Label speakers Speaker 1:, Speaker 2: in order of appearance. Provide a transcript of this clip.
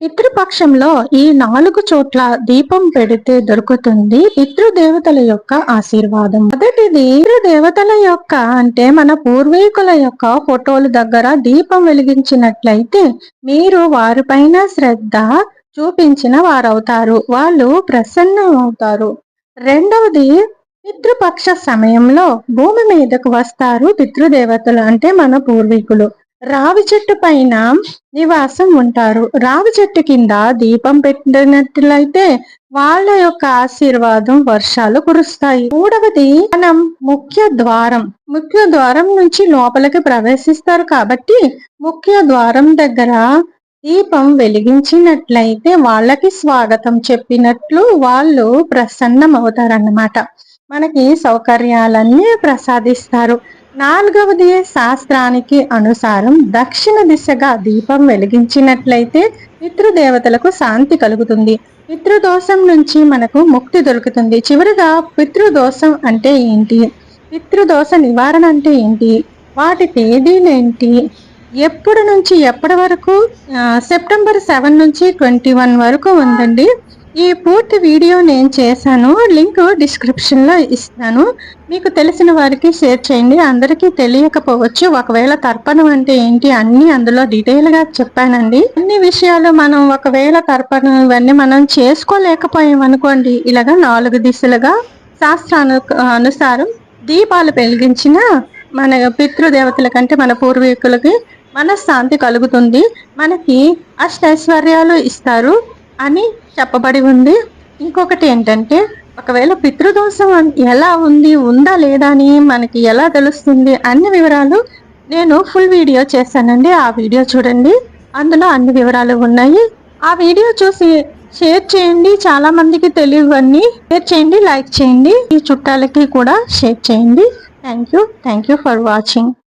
Speaker 1: పితృపక్షంలో ఈ నాలుగు చోట్ల దీపం పెడితే దొరుకుతుంది పితృదేవతల యొక్క ఆశీర్వాదం. మొదటిది పితృదేవతల యొక్క అంటే మన పూర్వీకుల యొక్క ఫోటోల దగ్గర దీపం వెలిగించినట్లయితే మీరు వారిపైన శ్రద్ధ చూపించిన వారవుతారు. వాళ్ళు ప్రసన్నం అవుతారు రెండవది పితృపక్ష సమయంలో భూమి మీదకు వస్తారు పితృదేవతలు అంటే మన పూర్వీకులు. రావి చెట్టు పైన నివాసం ఉంటారు. రావి చెట్టు కింద దీపం పెట్టినట్లయితే వాళ్ళ యొక్క ఆశీర్వాదం వర్షాలు కురుస్తాయి. మూడవది మనం ముఖ్య ద్వారం. ముఖ్య ద్వారం నుంచి లోపలికి ప్రవేశిస్తారు కాబట్టి ముఖ్య ద్వారం దగ్గర దీపం వెలిగించినట్లయితే వాళ్ళకి స్వాగతం చెప్పినట్లు వాళ్ళు ప్రసన్నమవుతారన్నమాట. మనకి సౌకర్యాలన్నీ ప్రసాదిస్తారు. నాలుగవది శాస్త్రానికి అనుసారం దక్షిణ దిశగా దీపం వెలిగించినట్లయితే పితృదేవతలకు శాంతి కలుగుతుంది. పితృదోషం నుంచి మనకు ముక్తి దొరుకుతుంది. చివరిగా పితృదోషం అంటే ఏంటి? పితృదోష నివారణ అంటే ఏంటి? వాటి తేదీలేంటి ఎప్పటి నుంచి ఎప్పటి వరకు సెప్టెంబర్ సెవెన్ నుంచి ట్వంటీ వన్ వరకు ఉందండి. ఈ పూర్తి వీడియో నేను చేశాను. లింక్ డిస్క్రిప్షన్లో ఇస్తాను. మీకు తెలిసిన వారికి షేర్ చేయండి. అందరికీ తెలియకపోవచ్చు. ఒకవేళ తర్పణం అంటే ఏంటి అన్ని అందులో డీటెయిల్గా చెప్పానండి. అన్ని విషయాలు మనం ఒకవేళ తర్పణం ఇవన్నీ మనం చేసుకోలేకపోయాం అనుకోండి ఇలాగా నాలుగు దిశలుగా శాస్త్రాను అనుసారం దీపాలు వెలిగించిన మన పితృదేవతల కంటే మన పూర్వీకులకి మనశ్శాంతి కలుగుతుంది. మనకి అష్టైశ్వర్యాలు ఇస్తారు. అని చెప్పబడి ఉంది. ఇంకొకటి ఏంటంటే ఒకవేళ పితృదోషం ఎలా ఉంది ఉందా లేదా అని మనకి ఎలా తెలుస్తుంది అన్ని వివరాలు నేను ఫుల్ వీడియో చేశానండి. ఆ వీడియో చూడండి. అందులో అన్ని వివరాలు ఉన్నాయి. ఆ వీడియో చూసి షేర్ చేయండి. చాలా మందికి తెలియవన్నీ షేర్ చేయండి లైక్ చేయండి. ఈ చుట్టాలకి కూడా షేర్ చేయండి. Thank you thank you for watching